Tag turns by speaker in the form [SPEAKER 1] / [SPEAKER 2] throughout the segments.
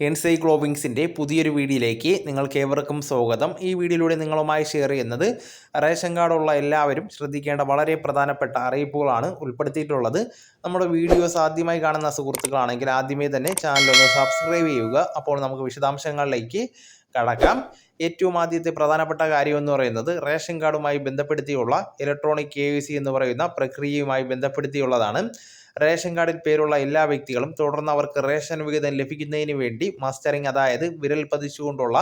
[SPEAKER 1] എൻസൈക്ലോബിങ്സിന്റെ പുതിയൊരു വീഡിയോയിലേക്ക് നിങ്ങൾക്ക് ഏവർക്കും സ്വാഗതം. ഈ വീഡിയോയിലൂടെ നിങ്ങളുമായി ഷെയർ ചെയ്യുന്നത് റേഷൻ കാർഡുള്ള എല്ലാവരും ശ്രദ്ധിക്കേണ്ട വളരെ പ്രധാനപ്പെട്ട അറിയിപ്പുകളാണ് ഉൾപ്പെടുത്തിയിട്ടുള്ളത്. നമ്മുടെ വീഡിയോസ് ആദ്യമായി കാണുന്ന സുഹൃത്തുക്കളാണെങ്കിൽ ആദ്യമേ തന്നെ ചാനൽ ഒന്ന് സബ്സ്ക്രൈബ് ചെയ്യുക. അപ്പോൾ നമുക്ക് വിശദാംശങ്ങളിലേക്ക് കടക്കാം. ഏറ്റവും ആദ്യത്തെ പ്രധാനപ്പെട്ട കാര്യം എന്ന് പറയുന്നത് റേഷൻ കാർഡുമായി ബന്ധപ്പെടുത്തിയുള്ള ഇലക്ട്രോണിക് കെ എന്ന് പറയുന്ന പ്രക്രിയയുമായി ബന്ധപ്പെടുത്തിയുള്ളതാണ്. റേഷൻ കാർഡിൽ പേരുള്ള എല്ലാ വ്യക്തികളും തുടർന്ന് അവർക്ക് റേഷൻ വിഹിതം ലഭിക്കുന്നതിന് വേണ്ടി മസ്റ്ററിംഗ് അതായത് വിരൽ പതിച്ചുകൊണ്ടുള്ള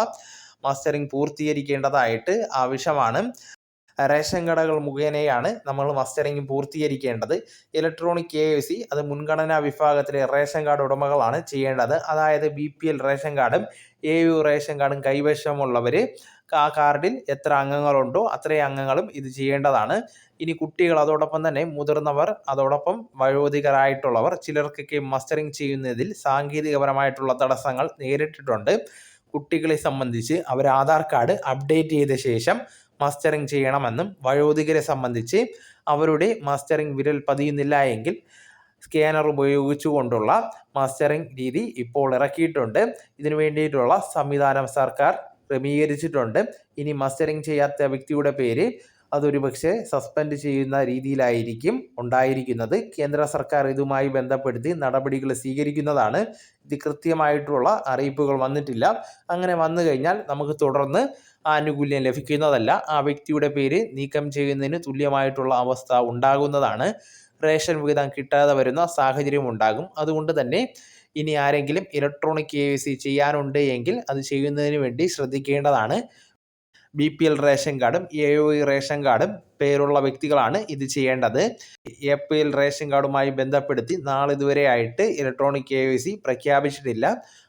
[SPEAKER 1] മസ്റ്ററിംഗ് പൂർത്തീകരിക്കേണ്ടതായിട്ട് ആവശ്യമാണ്. റേഷൻ കടകൾ മുഖേനയാണ് നമ്മൾ മസ്റ്ററിംഗ് പൂർത്തീകരിക്കേണ്ടത്. ഇലക്ട്രോണിക് കെ എ സി അത് മുൻഗണനാ വിഭാഗത്തിലെ റേഷൻ കാർഡ് ഉടമകളാണ് ചെയ്യേണ്ടത്. അതായത് ബി പി എൽ റേഷൻ കാർഡും എ യു റേഷൻ കാർഡും കൈവശമുള്ളവർ ആ കാർഡിൽ എത്ര അംഗങ്ങളുണ്ടോ അത്രയും അംഗങ്ങളും ഇത് ചെയ്യേണ്ടതാണ്. ഇനി കുട്ടികൾ അതോടൊപ്പം തന്നെ മുതിർന്നവർ അതോടൊപ്പം വയോധികരായിട്ടുള്ളവർ ചിലർക്കൊക്കെ മസ്റ്ററിംഗ് ചെയ്യുന്നതിൽ സാങ്കേതികപരമായിട്ടുള്ള തടസ്സങ്ങൾ നേരിട്ടിട്ടുണ്ട്. കുട്ടികളെ സംബന്ധിച്ച് അവർ ആധാർ കാർഡ് അപ്ഡേറ്റ് ചെയ്ത ശേഷം മസ്റ്ററിങ് ചെയ്യണമെന്നും വയോധികരെ സംബന്ധിച്ച് അവരുടെ മസ്റ്ററിംഗ് വിരൽ പതിയുന്നില്ല എങ്കിൽ സ്കാനർ ഉപയോഗിച്ചുകൊണ്ടുള്ള മസ്റ്ററിംഗ് രീതി ഇപ്പോൾ ഇറക്കിയിട്ടുണ്ട്. ഇതിനു വേണ്ടിയിട്ടുള്ള സംവിധാനം സർക്കാർ ക്രമീകരിച്ചിട്ടുണ്ട്. ഇനി മസ്റ്ററിംഗ് ചെയ്യാത്ത വ്യക്തിയുടെ പേര് അതൊരു പക്ഷേ സസ്പെൻഡ് ചെയ്യുന്ന രീതിയിലായിരിക്കും ഉണ്ടായിരിക്കുന്നത്. കേന്ദ്ര സർക്കാർ ഇതുമായി ബന്ധപ്പെടുത്തി നടപടികൾ സ്വീകരിക്കുന്നതാണ്. ഇത് കൃത്യമായിട്ടുള്ള അറിയിപ്പുകൾ വന്നിട്ടില്ല. അങ്ങനെ വന്നു കഴിഞ്ഞാൽ നമുക്ക് തുടർന്ന് ആനുകൂല്യം ലഭിക്കുന്നതല്ല. ആ വ്യക്തിയുടെ പേര് നീക്കം ചെയ്യുന്നതിന് തുല്യമായിട്ടുള്ള അവസ്ഥ ഉണ്ടാകുന്നതാണ്. റേഷൻ വിഹിതം കിട്ടാതെ വരുന്ന സാഹചര്യം ഉണ്ടാകും. അതുകൊണ്ട് തന്നെ ഇനി ആരെങ്കിലും ഇലക്ട്രോണിക് കെ ചെയ്യാനുണ്ട് എങ്കിൽ അത് ചെയ്യുന്നതിന് വേണ്ടി ശ്രദ്ധിക്കേണ്ടതാണ്. ബി പി എൽ റേഷൻ കാർഡും എ ഒ ഇ റേഷൻ കാർഡും പേരുള്ള വ്യക്തികളാണ് ഇത് ചെയ്യേണ്ടത്. എ പി എൽ റേഷൻ കാർഡുമായി ബന്ധപ്പെടുത്തി നാളിതുവരെ ആയിട്ട് ഇലക്ട്രോണിക് കെ വൈ സി പ്രഖ്യാപിച്ചിട്ടില്ല.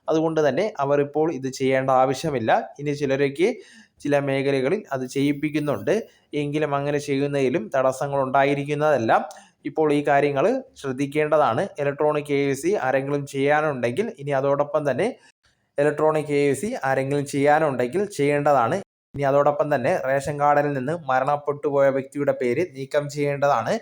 [SPEAKER 1] അതുകൊണ്ട് തന്നെ അവർ ഇപ്പോൾ ഇത് ചെയ്യേണ്ട ആവശ്യമില്ല. ഇനി ചിലരേക്ക് ചില മേഖലകളിൽ അത് ചെയ്യിപ്പിക്കുന്നുണ്ട്. എങ്കിലും അങ്ങനെ ചെയ്യുന്നതിലും തടസ്സങ്ങൾ ഉണ്ടായിരിക്കുന്നതല്ല ഇപ്പോൾ ഈ കാര്യങ്ങൾ ശ്രദ്ധിക്കേണ്ടതാണ്. ഇലക്ട്രോണിക് കെ വൈ സി ആരെങ്കിലും ചെയ്യാനുണ്ടെങ്കിൽ ഇനി അതോടൊപ്പം തന്നെ ഇലക്ട്രോണിക് കെ സി ആരെങ്കിലും ചെയ്യാനുണ്ടെങ്കിൽ ചെയ്യേണ്ടതാണ് ഇനി അതോടൊപ്പം തന്നെ റേഷൻ കാർഡിൽ നിന്ന് മരണപ്പെട്ടു പോയ വ്യക്തിയുടെ പേര് നീക്കം ചെയ്യേണ്ടതാണ്.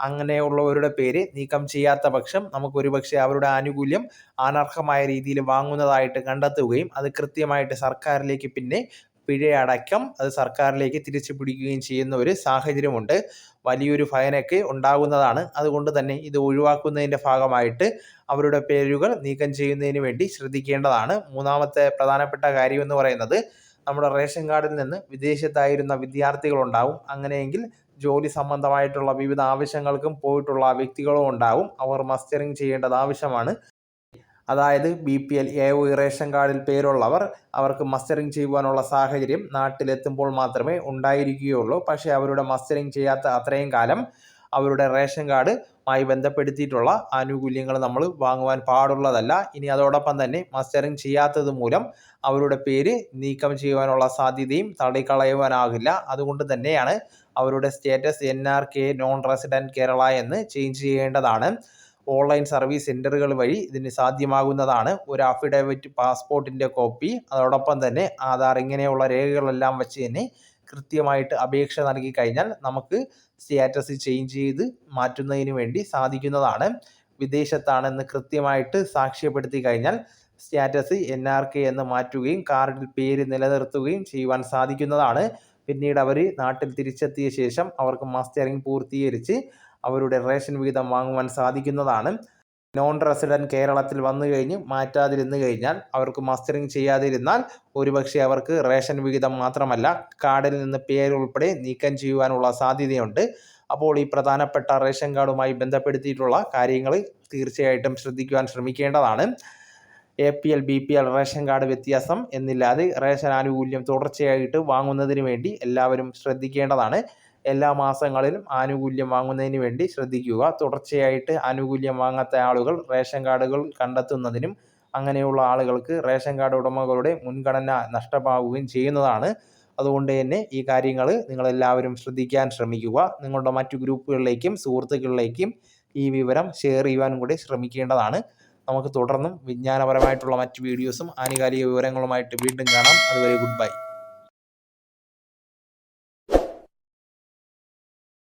[SPEAKER 1] അങ്ങനെയുള്ളവരുടെ പേര് നീക്കം ചെയ്യാത്ത പക്ഷം നമുക്ക് ഒരുപക്ഷെ അവരുടെ ആനുകൂല്യം അനർഹമായ രീതിയിൽ വാങ്ങുന്നതായിട്ട് കണ്ടെത്തുകയും അത് കൃത്യമായിട്ട് സർക്കാരിലേക്ക് പിന്നെ പിഴയടക്കം അത് സർക്കാരിലേക്ക് തിരിച്ചു പിടിക്കുകയും ചെയ്യുന്ന ഒരു സാഹചര്യമുണ്ട്. വലിയൊരു ഫയനൊക്കെ ഉണ്ടാകുന്നതാണ്. അതുകൊണ്ട് തന്നെ ഇത് ഒഴിവാക്കുന്നതിന്റെ ഭാഗമായിട്ട് അവരുടെ പേരുകൾ നീക്കം ചെയ്യുന്നതിന് വേണ്ടി ശ്രദ്ധിക്കേണ്ടതാണ്. മൂന്നാമത്തെ പ്രധാനപ്പെട്ട കാര്യം എന്ന് പറയുന്നത് നമ്മുടെ റേഷൻ കാർഡിൽ നിന്ന് വിദേശത്തായിരുന്ന വിദ്യാർത്ഥികളുണ്ടാവും. അങ്ങനെയെങ്കിൽ ജോലി സംബന്ധമായിട്ടുള്ള വിവിധ ആവശ്യങ്ങൾക്കും പോയിട്ടുള്ള വ്യക്തികളും ഉണ്ടാവും. അവർ മസ്റ്ററിങ് ചെയ്യേണ്ടത് ആവശ്യമാണ്. അതായത് B P L A O ration കാർഡിൽ പേരുള്ളവർ അവർക്ക് മസ്റ്ററിങ് ചെയ്യുവാനുള്ള സാഹചര്യം നാട്ടിലെത്തുമ്പോൾ മാത്രമേ ഉണ്ടായിരിക്കുകയുള്ളൂ. പക്ഷേ അവരുടെ മസ്റ്ററിങ് ചെയ്യാത്ത അത്രയും കാലം അവരുടെ റേഷൻ കാർഡുമായി ബന്ധപ്പെടുത്തിയിട്ടുള്ള ആനുകൂല്യങ്ങൾ നമ്മൾ വാങ്ങുവാൻ പാടുള്ളതല്ല. ഇനി അതോടൊപ്പം തന്നെ മസ്റ്ററിങ് ചെയ്യാത്തത് മൂലം അവരുടെ പേര് നീക്കം ചെയ്യുവാനുള്ള സാധ്യതയും തള്ളിക്കളയുവാനാകില്ല. അതുകൊണ്ട് തന്നെയാണ് അവരുടെ status N R K non resident Kerala എന്ന് ചേഞ്ച് ചെയ്യേണ്ടതാണ്. ഓൺലൈൻ സർവീസ് സെന്ററുകൾ വഴി ഇതിന് സാധ്യമാകുന്നതാണ്. ഒരു അഫിഡവിറ്റ് പാസ്പോർട്ടിന്റെ കോപ്പി അതോടൊപ്പം തന്നെ ആധാർ ഇങ്ങനെയുള്ള രേഖകളെല്ലാം വെച്ച് തന്നെ കൃത്യമായിട്ട് അപേക്ഷ നൽകി കഴിഞ്ഞാൽ നമുക്ക് സ്റ്റാറ്റസ് ചേഞ്ച് ചെയ്ത് മാറ്റുന്നതിന് വേണ്ടി സാധിക്കുന്നതാണ്. വിദേശത്താണെന്ന് കൃത്യമായിട്ട് സാക്ഷ്യപ്പെടുത്തി കഴിഞ്ഞാൽ സ്റ്റാറ്റസ് എൻ ആർ കെ എന്ന് മാറ്റുകയും കാർഡിൽ പേര് നിലനിർത്തുകയും ചെയ്യുവാൻ സാധിക്കുന്നതാണ്. പിന്നീട് അവർ നാട്ടിൽ തിരിച്ചെത്തിയ ശേഷം അവർക്ക് മാസ്റ്ററിംഗ് പൂർത്തീകരിച്ച് അവരുടെ റേഷൻ വിഹിതം വാങ്ങുവാൻ സാധിക്കുന്നതാണ്. നോൺ റെസിഡന്റ് കേരളത്തിൽ വന്നു കഴിഞ്ഞ് മാറ്റാതിരുന്നു കഴിഞ്ഞാൽ അവർക്ക് മസ്റ്ററിങ് ചെയ്യാതിരുന്നാൽ ഒരുപക്ഷെ അവർക്ക് റേഷൻ വിഹിതം മാത്രമല്ല കാർഡിൽ നിന്ന് പേരുൾപ്പെടെ നീക്കം ചെയ്യുവാനുള്ള സാധ്യതയുണ്ട്. അപ്പോൾ ഈ പ്രധാനപ്പെട്ട റേഷൻ കാർഡുമായി ബന്ധപ്പെടുത്തിയിട്ടുള്ള കാര്യങ്ങൾ തീർച്ചയായിട്ടും ശ്രദ്ധിക്കുവാൻ ശ്രമിക്കേണ്ടതാണ്. A P L B P L ration card വ്യത്യാസം എന്നില്ലാതെ റേഷൻ ആനുകൂല്യം തുടർച്ചയായിട്ട് വാങ്ങുന്നതിന് വേണ്ടി എല്ലാവരും ശ്രദ്ധിക്കേണ്ടതാണ്. എല്ലാ മാസങ്ങളിലും ആനുകൂല്യം വാങ്ങുന്നതിന് വേണ്ടി ശ്രദ്ധിക്കുക. തുടർച്ചയായിട്ട് ആനുകൂല്യം വാങ്ങാത്ത ആളുകൾ റേഷൻ കാർഡുകൾ കണ്ടെത്തുന്നതിനും അങ്ങനെയുള്ള ആളുകൾക്ക് റേഷൻ കാർഡ് ഉടമകളുടെ മുൻഗണന നഷ്ടമാവുകയും ചെയ്യുന്നതാണ്. അതുകൊണ്ട് തന്നെ ഈ കാര്യങ്ങൾ നിങ്ങളെല്ലാവരും ശ്രദ്ധിക്കാൻ ശ്രമിക്കുക. നിങ്ങളുടെ മറ്റു ഗ്രൂപ്പുകളിലേക്കും സുഹൃത്തുക്കളിലേക്കും ഈ വിവരം ഷെയർ ചെയ്യുവാനും കൂടി ശ്രമിക്കേണ്ടതാണ്. നമുക്ക് തുടർന്നും വിജ്ഞാനപരമായിട്ടുള്ള മറ്റ് വീഡിയോസും ആനുകാലിക വിവരങ്ങളുമായിട്ട് വീണ്ടും കാണാം. അതുവരെ ഗുഡ് ബൈ